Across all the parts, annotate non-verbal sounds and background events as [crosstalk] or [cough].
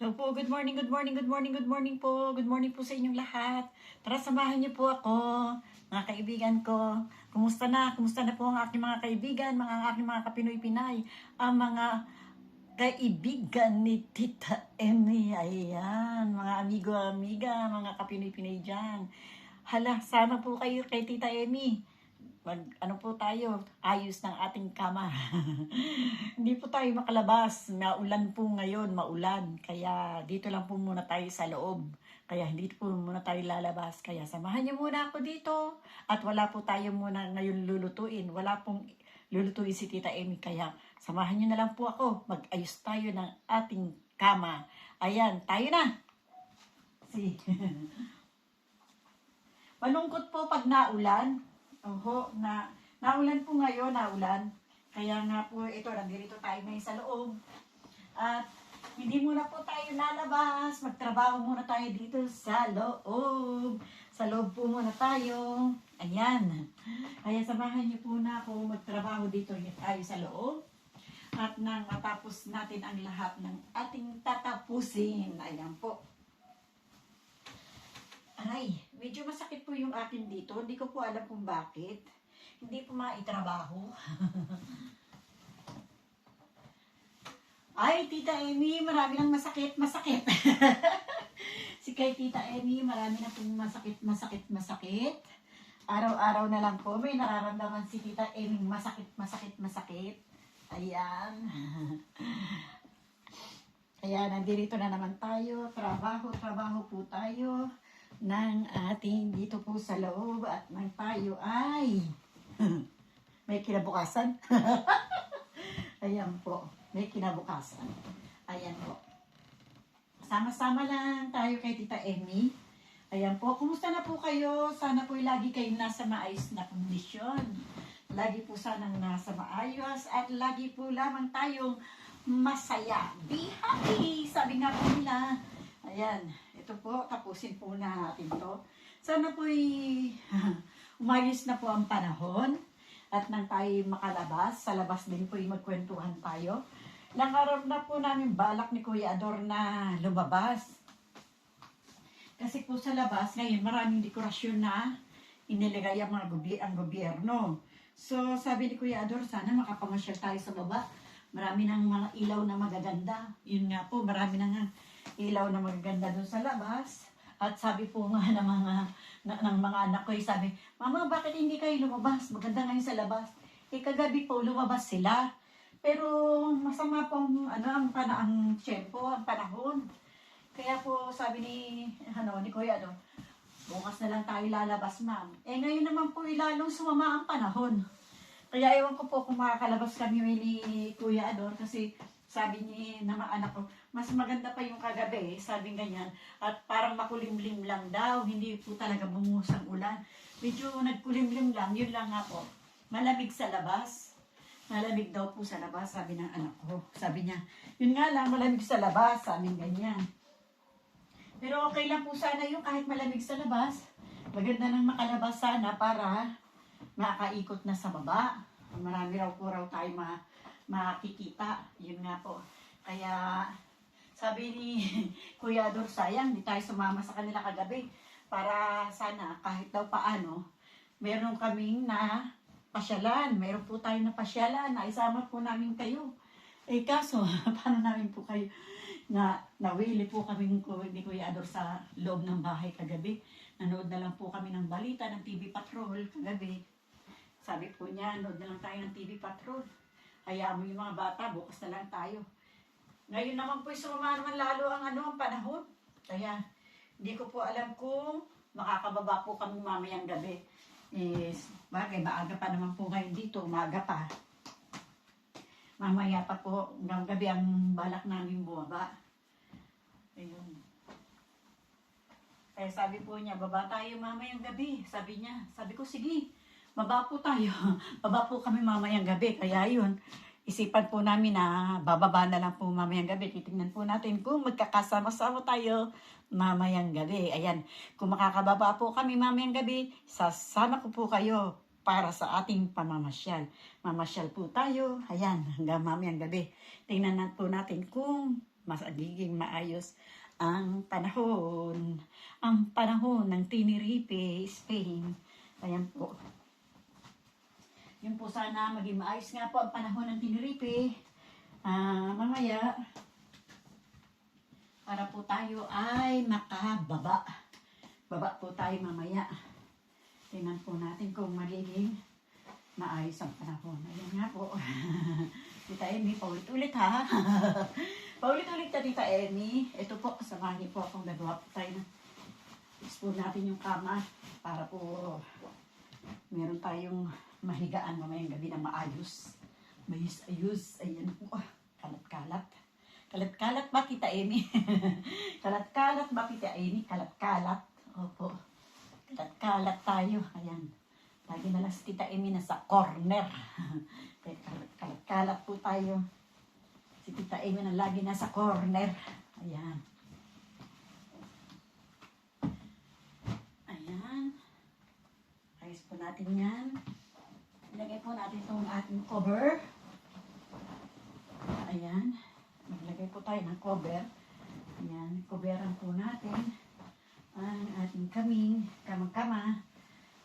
Hello po, good morning, good morning, good morning, good morning po. Good morning po sa inyong lahat. Tara, samahan niyo po ako, mga kaibigan ko. Kumusta na? Kumusta na po ang aking mga kaibigan, mga ang aking mga kapinoy-pinay, ang mga kaibigan ni Tita Emmy. Ayan, mga amigo-amiga, mga kapinoy-pinay dyan. Hala, sama po kayo kay Tita Emmy. Mag, ano po tayo, ayos ng ating kama. [laughs] Hindi po tayo makalabas. Maulan po ngayon, maulan. Kaya dito lang po muna tayo sa loob. Kaya hindi po muna tayo lalabas. Kaya samahan niyo muna ako dito. At wala po tayo muna ngayon lulutuin. Wala pong lulutuin si Tita Amy. Kaya samahan niyo na lang po ako. Mag-ayos tayo ng ating kama. Ayan, tayo na. Si. [laughs] Malungkot po pag naulan. Oho, na naulan po ngayon, naulan. Kaya nga po, ito, nandito tayo ngayon sa loob. At hindi muna po tayo lalabas. Magtrabaho muna tayo dito sa loob. Sa loob po muna tayo. Ayan. Kaya samahan niyo po na ako magtrabaho dito tayo sa loob. At nang matapos natin ang lahat ng ating tatapusin. Ayan po. Ay, medyo masakit po yung akin dito. Hindi ko po alam kung bakit. Hindi po maitrabaho. [laughs] Ay, Tita Amy, marami nang masakit, masakit. [laughs] si kay Tita Amy, marami na pong masakit, masakit, masakit. Araw-araw na lang po, may nararamdaman si Tita Amy, masakit, masakit, masakit. Ayan. [laughs] Kaya nandito na naman tayo, trabaho, trabaho po tayo ng ating dito po sa loob at ng tayo ay [laughs] may kinabukasan. [laughs] Ayan po, may kinabukasan. Ayan po. Sama-sama lang tayo kay Tita Emmy. Ayan po, kumusta na po kayo? Sana po lagi kayo nasa maayos na kondisyon. Lagi po sanang nasa maayos at lagi po lamang tayong masaya. Be happy! Sabi nga po nila. Ayan, ito po, tapusin po na natin to. Sana po [laughs] umayos na po ang panahon at nang tayo makalabas, sa labas din po yung magkwentuhan tayo. Nangarap na po namin balak ni Kuya Ador na lumabas. Kasi po sa labas, ngayon maraming dekorasyon na inilagay ang mga gobi ang gobyerno. So sabi ni Kuya Ador, sana makapamasyal tayo sa baba. Marami ng mga ilaw na magaganda. Yun nga po, marami na nga ilaw na magaganda doon sa labas. At sabi po nga ng mga, na, ng mga anak ko, eh, sabi, Mama, bakit hindi kayo lumabas? Maganda ngayon sa labas. Eh, kagabi po, lumabas sila. Pero masama pong ano, ang, pana, ang tiyempo, ang panahon. Kaya po sabi ni, ano, ni Kuya, ano, bukas na lang tayo lalabas, ma'am. Eh, ngayon naman po, ilalong sumama ang panahon. Kaya ewan ko po kung makakalabas kami ni Kuya Ador kasi sabi ni mga anak ko, mas maganda pa yung kagabi, sabi ganyan. At parang makulimlim lang daw, hindi po talaga bumuhos ang ulan. Medyo nagkulimlim lang, yun lang po. Malamig sa labas. Malamig daw po sa labas, sabi ng anak ko. Sabi niya, yun nga lang, malamig sa labas, sabi ganyan. Pero okay lang po sana yung kahit malamig sa labas. Maganda nang makalabas sana para makaikot na sa baba. Marami raw po raw tayo ma makikita. Yun nga po. Kaya sabi ni [laughs] Kuya Ador, sayang, di tayo sumama sa kanila kagabi. Para sana kahit daw paano, meron kaming na pasyalan. Meron po tayo na pasyalan. Naisama po namin kayo. Eh kaso, [laughs] paano namin po kayo na nawili po kami ni Kuya Ador sa loob ng bahay kagabi. Nanood na lang po kami ng balita ng TV Patrol kagabi. Sabi po niya, nood na lang tayo ng TV Patrol. Hayaan mo yung mga bata, bukas na lang tayo. Ngayon naman po, sumama naman lalo ang ano, ang panahon. Kaya, hindi ko po alam kung makakababa po kami mamayang gabi. Eh, bagay, maaga pa naman po ngayon dito, umaga pa. Mamaya pa po, hanggang gabi ang balak namin bumaba. Ayun. Kaya sabi po niya, baba tayo mamayang gabi. Sabi niya, sabi ko, sige, baba po tayo. [laughs] baba po kami mamayang gabi. Kaya yun, isipan po namin na bababa na lang po mamayang gabi. Titingnan po natin kung magkakasama-sama tayo mamayang gabi. Ayan, kung makakababa po kami mamayang gabi, sasama ko po kayo para sa ating pamamasyal. Mamasyal po tayo, ayan, hanggang mamayang gabi. Tingnan na po natin kung magiging maayos ang panahon. Ang panahon ng Tinerife, Spain. Ayan po. Yun po sana maging maayos nga po ang panahon ng Tinerife. Ah, mamaya, para po tayo ay makababa. Baba po tayo mamaya. Tingnan po natin kung magiging maayos ang panahon. Ayan nga po. [laughs] Tita Amy, paulit-ulit ha. [laughs] paulit-ulit ka, Tita Amy. Ito po, samahan niyo po akong gagawa po tayo ng spoon natin yung kama para po meron tayong mahigaan mamayang gabi na maayos. Mayos-ayos. Ayan po. Kalat-kalat. Kalat-kalat ba, Tita Amy? [laughs] Kalat-kalat ba, Tita Amy? Kalat-kalat. Opo. Kalat-kalat tayo. Ayan. Lagi na lang si Tita Amy nasa corner. [laughs] Kalat-kalat po tayo. Si Tita Amy na lagi nasa corner. Ayan. Ayos po natin yan. Ilagay po natin itong ating cover. Ayan. Maglagay po tayo ng cover. Ayan. Coveran po natin ang ating kaming. Kamang-kama.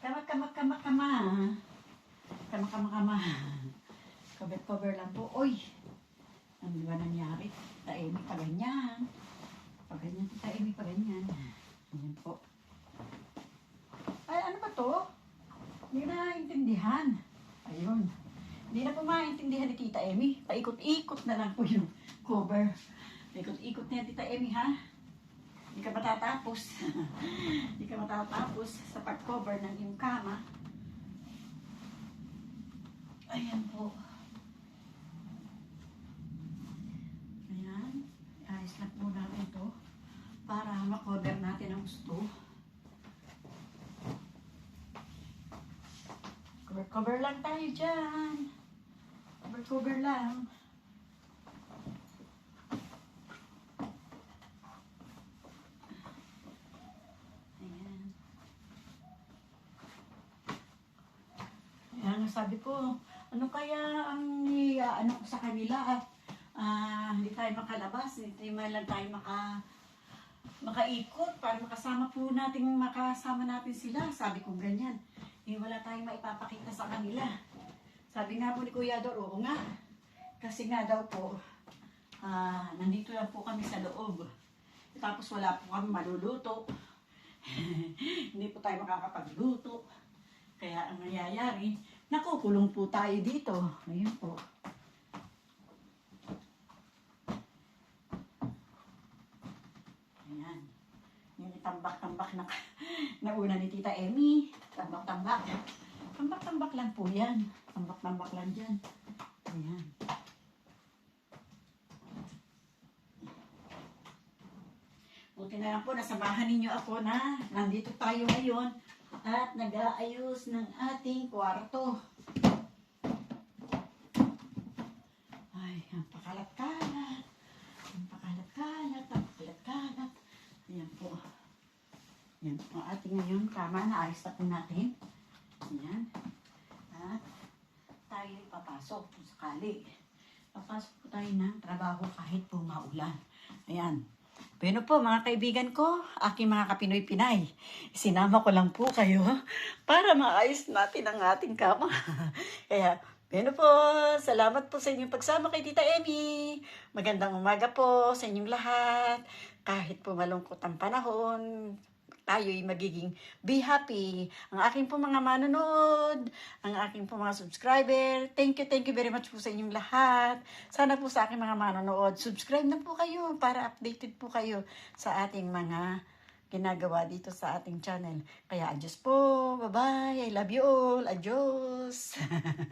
Kama-kama-kama-kama. Kama-kama-kama. Cover-cover lang po. Uy! Ano ba nangyari? Taemi pa ganyan. Pa ganyan. Taemi pa ganyan. Ayan po. Ay, ano ba to? Hindi na intindihan. Ayun. Hindi na po maintindihan ni Tita Emi. Paikot-ikot na lang po yung cover. Paikot-ikot na yan, Tita Emi, ha? Hindi ka matatapos. [laughs] Hindi ka matatapos sa pag-cover ng iyong kama. Ayan po. Ayan. Ayos lang po natin ito para makover natin ang gusto. Cover-cover lang tayo dyan. Cover-cover lang. Ayan. Ayan, sabi ko, ano kaya ang uh, ano ko sa kanila at ah, hindi tayo makalabas, hindi man lang tayo maka makaikot para makasama po natin makasama natin sila. Sabi ko ganyan. Eh, wala tayong maipapakita sa kanila. Sabi nga po ni Kuya Dor, oo nga. Kasi nga daw po, ah, nandito lang po kami sa loob. Tapos wala po kami maluluto. [laughs] Hindi po tayo makakapagluto. Kaya ang nangyayari, nakukulong po tayo dito. Ayun po. Ayan. Yung itambak-tambak na, na una ni Tita Emmy. Tambak-tambak. Tambak-tambak lang po yan. Tambak-tambak lang dyan. Ayan. Buti na lang po, nasamahan ninyo ako na nandito tayo ngayon at nag-aayos ng ating kwarto. Ay, ang pakalat-kalat. Ang pakalat-kalat, ang pakalat-kalat. Ayan po. Ayan po ang ating ngayon kama na ayos na po natin. Ayan. At tayo papasok kung sakali. Papasok po tayo ng trabaho kahit po maulan. Ayan. Pero po mga kaibigan ko, aking mga kapinoy Pinay, sinama ko lang po kayo [laughs] para maayos natin ang ating kama. [laughs] Kaya, pero po, salamat po sa inyong pagsama kay Tita Emmy. Magandang umaga po sa inyong lahat. Kahit po malungkot ang panahon, tayo'y magiging be happy. Ang aking po mga manonood, ang aking po mga subscriber, thank you, thank you very much po sa inyong lahat. Sana po sa aking mga manonood, subscribe na po kayo para updated po kayo sa ating mga ginagawa dito sa ating channel. Kaya, adios po. Bye-bye. I love you all. Adios. [laughs]